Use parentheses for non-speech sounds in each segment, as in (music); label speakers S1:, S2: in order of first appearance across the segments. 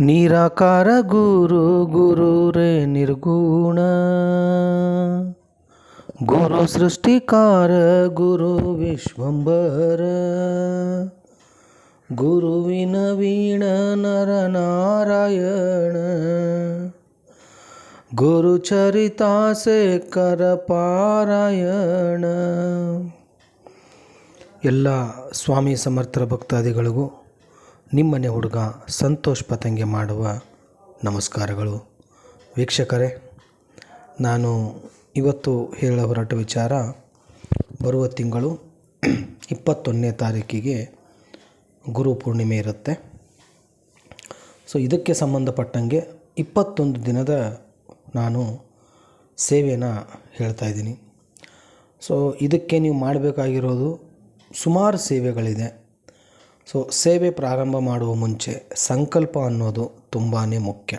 S1: ನಿರಾಕಾರ ಗುರು ಗುರು ರೇ ನಿರ್ಗುಣ. ಗುರು ಸೃಷ್ಟಿಕಾರ, ಗುರು ವಿಶ್ವಂಬರ ಗುರುವಿನ ವೀಣ ನರ ನಾರಾಯಣ. ಗುರು ಚರಿತಾಸೆ ಕರ ಪಾರಾಯಣ. ಎಲ್ಲ ಸ್ವಾಮಿ ಸಮರ್ಥರ ಭಕ್ತಾದಿಗಳಿಗೂ ನಿಮ್ಮನೆ ಹುಡುಗ ಸಂತೋಷ್ ಪತಂಗೆ ಮಾಡುವ ನಮಸ್ಕಾರಗಳು. ವೀಕ್ಷಕರೇ, ನಾನು ಇವತ್ತು ಹೇಳ ಹೊರಟ ವಿಚಾರ ಬರುವ ತಿಂಗಳು ಇಪ್ಪತ್ತೊಂದನೇ ತಾರೀಕಿಗೆ ಗುರು ಪೂರ್ಣಿಮೆ ಇರುತ್ತೆ. ಸೊ, ಇದಕ್ಕೆ ಸಂಬಂಧಪಟ್ಟಂಗೆ ಇಪ್ಪತ್ತೊಂದು ದಿನದ ನಾನು ಸೇವೆನ ಹೇಳ್ತಾ ಇದ್ದೀನಿ. ಸೊ, ಇದಕ್ಕೆ ನೀವು ಮಾಡಬೇಕಾಗಿರೋದು ಸುಮಾರು ಸೇವೆಗಳಿದೆ. ಸೊ ಸೇವೆ ಪ್ರಾರಂಭ ಮಾಡುವ ಮುಂಚೆ ಸಂಕಲ್ಪ ಅನ್ನೋದು ತುಂಬಾ ಮುಖ್ಯ.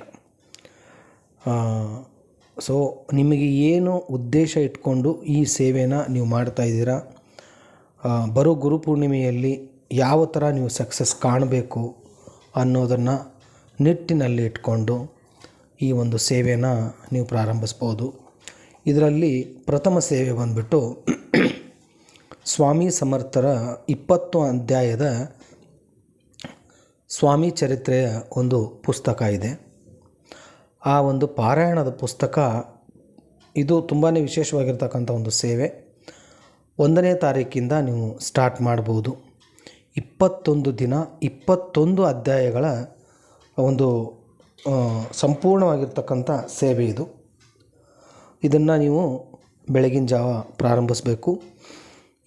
S1: ಸೊ ನಿಮಗೆ ಏನು ಉದ್ದೇಶ ಇಟ್ಕೊಂಡು ಈ ಸೇವೆನ ನೀವು ಮಾಡ್ತಾ ಇದ್ದೀರಾ? ಆ, ಬರೋ ಗುರುಪೂರ್ಣಿಮೆಯಲ್ಲಿ ಯಾವ ಥರ ನೀವು ಸಕ್ಸಸ್ ಕಾಣಬೇಕು ಅನ್ನೋದನ್ನು ನಿಟ್ಟಿನಲ್ಲಿ ಇಟ್ಕೊಂಡು ಈ ಒಂದು ಸೇವೆನ ನೀವು ಪ್ರಾರಂಭಿಸ್ಬೋದು. ಇದರಲ್ಲಿ ಪ್ರಥಮ ಸೇವೆ ಬಂದ್ಬಿಟ್ಟು (clears throat) ಸ್ವಾಮಿ ಸಮರ್ಥರ ಇಪ್ಪತ್ತು ಅಧ್ಯಾಯದ ಸ್ವಾಮಿ ಚರಿತ್ರೆಯ ಒಂದು ಪುಸ್ತಕ ಇದೆ. ಆ ಒಂದು ಪಾರಾಯಣದ ಪುಸ್ತಕ ಇದು ತುಂಬಾ ವಿಶೇಷವಾಗಿರ್ತಕ್ಕಂಥ ಒಂದು ಸೇವೆ. ಒಂದನೇ ತಾರೀಕಿಂದ ನೀವು ಸ್ಟಾರ್ಟ್ ಮಾಡ್ಬೋದು. ಇಪ್ಪತ್ತೊಂದು ದಿನ, ಇಪ್ಪತ್ತೊಂದು ಅಧ್ಯಾಯಗಳ ಒಂದು ಸಂಪೂರ್ಣವಾಗಿರ್ತಕ್ಕಂಥ ಸೇವೆ ಇದು. ಇದನ್ನು ನೀವು ಬೆಳಗಿನ ಜಾವ ಪ್ರಾರಂಭಿಸಬೇಕು.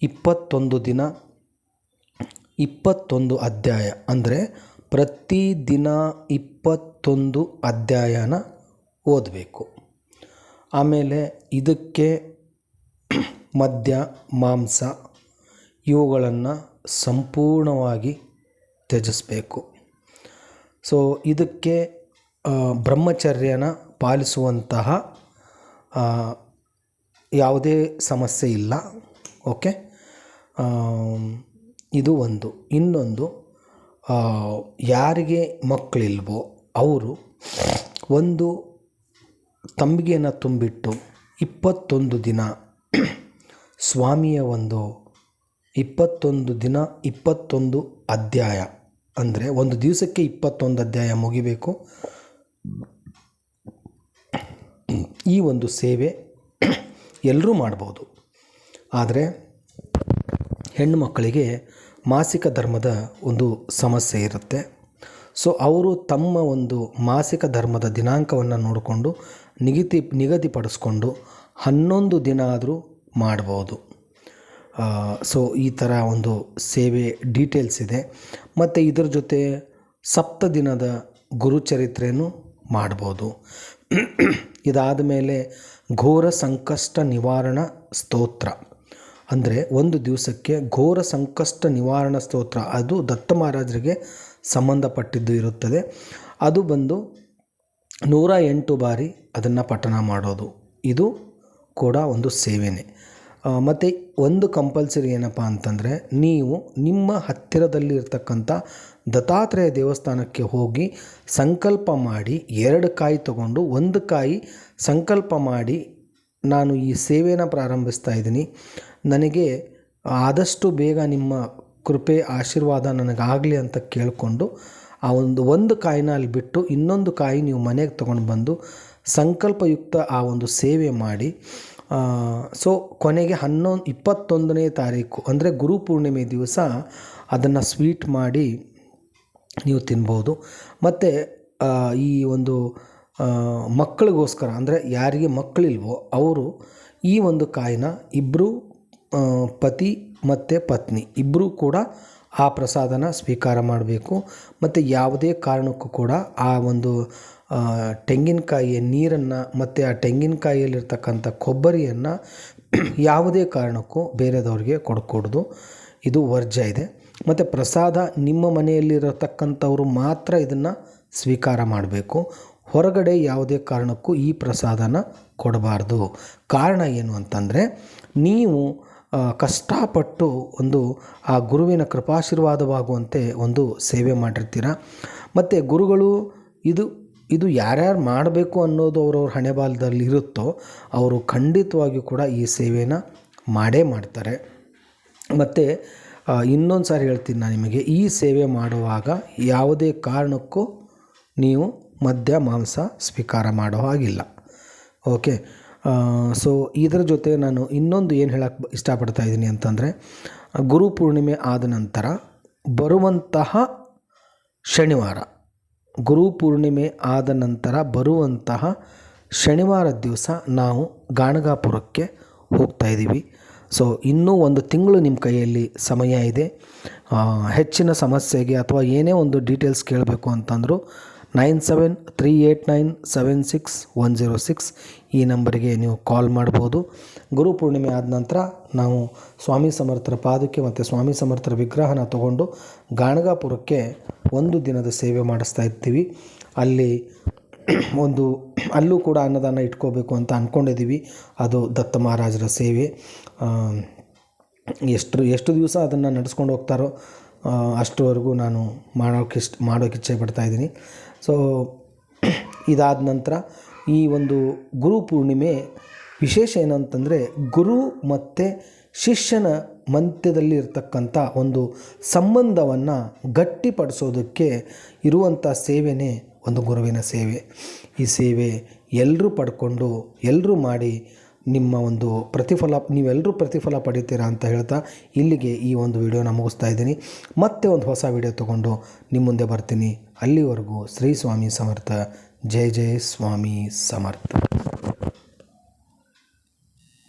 S1: ಇಪ್ಪತ್ತೊಂದು ದಿನ, ಇಪ್ಪತ್ತೊಂದು ಅಧ್ಯಾಯ ಅಂದರೆ ಪ್ರತಿದಿನ ಇಪ್ಪತ್ತೊಂದು ಅಧ್ಯಾಯನ ಓದಬೇಕು. ಆಮೇಲೆ ಇದಕ್ಕೆ ಮದ್ಯ, ಮಾಂಸ ಇವುಗಳನ್ನು ಸಂಪೂರ್ಣವಾಗಿ ತ್ಯಜಿಸಬೇಕು. ಸೊ ಇದಕ್ಕೆ ಬ್ರಹ್ಮಚರ್ಯನ ಪಾಲಿಸುವಂತಹ ಯಾವುದೇ ಸಮಸ್ಯೆ ಇಲ್ಲ. ಓಕೆ ಇದು ಒಂದು. ಇನ್ನೊಂದು ಯಾರಿಗೆ ಮಕ್ಕಳಿಲ್ವೋ ಅವರು ಒಂದು ತಂಬಿಗೆಯನ್ನು ತುಂಬಿಟ್ಟು ಇಪ್ಪತ್ತೊಂದು ದಿನ ಸ್ವಾಮಿಯ ಒಂದು ಇಪ್ಪತ್ತೊಂದು ದಿನ ಇಪ್ಪತ್ತೊಂದು ಅಧ್ಯಾಯ, ಅಂದರೆ ಒಂದು ದಿವಸಕ್ಕೆ ಇಪ್ಪತ್ತೊಂದು ಅಧ್ಯಾಯ ಮುಗಿಬೇಕು. ಈ ಒಂದು ಸೇವೆ ಎಲ್ಲರೂ ಮಾಡ್ಬೋದು. ಆದರೆ ಹೆಣ್ಣು ಮಕ್ಕಳಿಗೆ ಮಾಸಿಕ ಧರ್ಮದ ಒಂದು ಸಮಸ್ಯೆ ಇರುತ್ತೆ. ಸೊ ಅವರು ತಮ್ಮ ಒಂದು ಮಾಸಿಕ ಧರ್ಮದ ದಿನಾಂಕವನ್ನು ನೋಡಿಕೊಂಡು ನಿಗದಿ, ನಿಗದಿಪಡಿಸ್ಕೊಂಡು ಹನ್ನೊಂದು ದಿನ ಆದರೂ ಮಾಡ್ಬೋದು. ಸೊ ಈ ಥರ ಒಂದು ಸೇವೆ ಡೀಟೇಲ್ಸ್ ಇದೆ. ಮತ್ತು ಇದರ ಜೊತೆ ಸಪ್ತ ದಿನದ ಗುರುಚರಿತ್ರೆಯೂ ಮಾಡ್ಬೋದು. ಇದಾದ ಮೇಲೆ ಘೋರ ಸಂಕಷ್ಟ ನಿವಾರಣ ಸ್ತೋತ್ರ. ಅಂದರೆ ಒಂದು ದಿವಸಕ್ಕೆ ಘೋರ ಸಂಕಷ್ಟ ನಿವಾರಣಾ ಸ್ತೋತ್ರ. ಅದು ದತ್ತ ಮಹಾರಾಜರಿಗೆ ಸಂಬಂಧಪಟ್ಟಿದ್ದು ಇರುತ್ತದೆ. ಅದು ಬಂದು ನೂರ ಎಂಟು ಬಾರಿ ಅದನ್ನು ಪಠಣ ಮಾಡೋದು. ಇದು ಕೂಡ ಒಂದು ಸೇವೆನೇ. ಮತ್ತು ಒಂದು ಕಂಪಲ್ಸರಿ ಏನಪ್ಪ ಅಂತಂದರೆ ನೀವು ನಿಮ್ಮ ಹತ್ತಿರದಲ್ಲಿ ಇರ್ತಕ್ಕಂಥ ದತ್ತಾತ್ರೇಯ ದೇವಸ್ಥಾನಕ್ಕೆ ಹೋಗಿ ಸಂಕಲ್ಪ ಮಾಡಿ ಎರಡು ಕಾಯಿ ತಗೊಂಡು ಒಂದು ಕಾಯಿ ಸಂಕಲ್ಪ ಮಾಡಿ ನಾನು ಈ ಸೇವೆನ ಪ್ರಾರಂಭಿಸ್ತಾ ಇದ್ದೀನಿ. ನನಗೆ ಆದಷ್ಟು ಬೇಗ ನಿಮ್ಮ ಕೃಪೆ, ಆಶೀರ್ವಾದ ನನಗಾಗಲಿ ಅಂತ ಕೇಳಿಕೊಂಡು ಆ ಒಂದು ಒಂದು ಕಾಯಿನ ಅಲ್ಲಿ ಬಿಟ್ಟು ಇನ್ನೊಂದು ಕಾಯಿ ನೀವು ಮನೆಗೆ ತೊಗೊಂಡು ಬಂದು ಸಂಕಲ್ಪಯುಕ್ತ ಆ ಒಂದು ಸೇವೆ ಮಾಡಿ. ಸೊ ಕೊನೆಗೆ ಹನ್ನೊಂದು ಇಪ್ಪತ್ತೊಂದನೇ ತಾರೀಕು, ಅಂದರೆ ಗುರು ಪೂರ್ಣಿಮೆ ದಿವಸ ಅದನ್ನು ಸ್ವೀಟ್ ಮಾಡಿ ನೀವು ತಿನ್ಬೋದು. ಮತ್ತು ಈ ಒಂದು ಮಕ್ಕಳಿಗೋಸ್ಕರ, ಅಂದರೆ ಯಾರಿಗೆ ಮಕ್ಕಳಿಲ್ವೋ ಅವರು ಈ ಒಂದು ಕಾಯಿನ ಇಬ್ಬರು ಪತಿ ಮತ್ತು ಪತ್ನಿ ಇಬ್ಬರೂ ಕೂಡ ಆ ಪ್ರಸಾದನ ಸ್ವೀಕಾರ ಮಾಡಬೇಕು. ಮತ್ತು ಯಾವುದೇ ಕಾರಣಕ್ಕೂ ಕೂಡ ಆ ಒಂದು ತೆಂಗಿನಕಾಯಿಯ ನೀರನ್ನು ಮತ್ತು ಆ ತೆಂಗಿನಕಾಯಿಯಲ್ಲಿರ್ತಕ್ಕಂಥ ಕೊಬ್ಬರಿಯನ್ನು (clears throat) ಯಾವುದೇ ಕಾರಣಕ್ಕೂ ಬೇರೆದವ್ರಿಗೆ ಕೊಡಕೂಡ್ದು. ಇದು ವರ್ಜ್ಯ ಇದೆ. ಮತ್ತು ಪ್ರಸಾದ ನಿಮ್ಮ ಮನೆಯಲ್ಲಿರತಕ್ಕಂಥವ್ರು ಮಾತ್ರ ಇದನ್ನು ಸ್ವೀಕಾರ ಮಾಡಬೇಕು. ಹೊರಗಡೆ ಯಾವುದೇ ಕಾರಣಕ್ಕೂ ಈ ಪ್ರಸಾದನ ಕೊಡಬಾರ್ದು. ಕಾರಣ ಏನು ಅಂತಂದರೆ, ನೀವು ಕಷ್ಟಪಟ್ಟು ಒಂದು, ಆ, ಗುರುವಿನ ಕೃಪಾಶೀರ್ವಾದವಾಗುವಂತೆ ಒಂದು ಸೇವೆ ಮಾಡಿರ್ತೀರ? ಮತ್ತು ಗುರುಗಳು ಇದು ಇದು ಯಾರ್ಯಾರು ಮಾಡಬೇಕು ಅನ್ನೋದು ಅವ್ರವ್ರ ಹಣೆಬಾಲದಲ್ಲಿ ಇರುತ್ತೋ, ಅವರು ಖಂಡಿತವಾಗಿಯೂ ಕೂಡ ಈ ಸೇವೆನ ಮಾಡೇ ಮಾಡ್ತಾರೆ. ಮತ್ತು ಇನ್ನೊಂದು ಸಾರಿ ಹೇಳ್ತೀನಿ ನಾನು ನಿಮಗೆ, ಈ ಸೇವೆ ಮಾಡುವಾಗ ಯಾವುದೇ ಕಾರಣಕ್ಕೂ ನೀವು ಮದ್ಯ ಮಾಂಸ ಸ್ವೀಕಾರ ಮಾಡೋ ಹಾಗಿಲ್ಲ. ಓಕೆ ಸೊ ಇದರ ಜೊತೆ ನಾನು ಇನ್ನೊಂದು ಏನು ಹೇಳಕ್ಕೆ ಇಷ್ಟಪಡ್ತಾ ಇದ್ದೀನಿ ಅಂತಂದರೆ, ಗುರು ಪೂರ್ಣಿಮೆ ಆದ ನಂತರ ಬರುವಂತಹ ಶನಿವಾರ, ಗುರು ಪೂರ್ಣಿಮೆ ಆದ ನಂತರ ಬರುವಂತಹ ಶನಿವಾರ ದಿವಸ ನಾವು ಗಾಣಗಾಪುರಕ್ಕೆ ಹೋಗ್ತಾ ಇದ್ದೀವಿ. ಸೊ ಇನ್ನೂ ಒಂದು ತಿಂಗಳು ನಿಮ್ಮ ಕೈಯಲ್ಲಿ ಸಮಯ ಇದೆ. ಹೆಚ್ಚಿನ ಸಮಸ್ಯೆಗೆ ಅಥವಾ ಏನೇ ಒಂದು ಡೀಟೇಲ್ಸ್ ಕೇಳಬೇಕು ಅಂತಂದರೂ nine seven three eight nine seven six one zero six ಈ ನಂಬರಿಗೆ ನೀವು ಕಾಲ್ ಮಾಡ್ಬೋದು. ಗುರು ಪೂರ್ಣಿಮೆ ಆದ ನಂತರ ನಾವು ಸ್ವಾಮಿ ಸಮರ್ಥರ ಪಾದಕ್ಕೆ ಮತ್ತು ಸ್ವಾಮಿ ಸಮರ್ಥರ ವಿಗ್ರಹನ ತಗೊಂಡು ಗಾಣಗಾಪುರಕ್ಕೆ ಒಂದು ದಿನದ ಸೇವೆ ಮಾಡಿಸ್ತಾ ಇರ್ತೀವಿ. ಅಲ್ಲಿ ಒಂದು ಅಲ್ಲೂ ಕೂಡ ಅನ್ನದಾನ ಇಟ್ಕೋಬೇಕು ಅಂತ ಅಂದ್ಕೊಂಡಿದ್ದೀವಿ ಅದು ದತ್ತ ಮಹಾರಾಜರ ಸೇವೆ. ಎಷ್ಟು ಎಷ್ಟು ದಿವಸ ಅದನ್ನು ನಡೆಸ್ಕೊಂಡು ಹೋಗ್ತಾರೋ ಅಷ್ಟರವರೆಗೂ ನಾನು ಮಾಡೋಕ್ಕೆ ಇಷ್ಟ ಮಾಡೋಕ್ಕೆ ಇಚ್ಛೆ ಪಡ್ತಾ ಇದ್ದೀನಿ. ಸೊ (clears throat) ಇದಾದ ನಂತರ ಈ ಒಂದು ಗುರು ಪೂರ್ಣಿಮೆ ವಿಶೇಷ ಏನಂತಂದರೆ ಗುರು ಮತ್ತು ಶಿಷ್ಯನ ಮಂತ್ಯದಲ್ಲಿ ಇರ್ತಕ್ಕಂಥ ಒಂದು ಸಂಬಂಧವನ್ನು ಗಟ್ಟಿಪಡಿಸೋದಕ್ಕೆ ಇರುವಂಥ ಸೇವೆಯೇ ಒಂದು ಗುರುವಿನ ಸೇವೆ. ಈ ಸೇವೆ ಎಲ್ಲರೂ ಪಡ್ಕೊಂಡು ಎಲ್ಲರೂ ಮಾಡಿ ನಿಮ್ಮ ಒಂದು ಪ್ರತಿಫಲ ನೀವೆಲ್ಲರೂ ಪ್ರತಿಫಲ ಪಡಿತೀರಾ ಅಂತ ಹೇಳ್ತಾ ಇಲ್ಲಿಗೆ ಈ ಒಂದು ವಿಡಿಯೋನ ಮುಗಿಸ್ತಾ ಇದ್ದೀನಿ. ಮತ್ತೆ ಒಂದು ಹೊಸ ವಿಡಿಯೋ ತೊಗೊಂಡು ನಿಮ್ಮ ಮುಂದೆ ಬರ್ತೀನಿ. ಅಲ್ಲಿವರೆಗೂ ಶ್ರೀ ಸ್ವಾಮಿ ಸಮರ್ಥ. ಜೈ ಜೈ ಸ್ವಾಮಿ ಸಮರ್ಥ.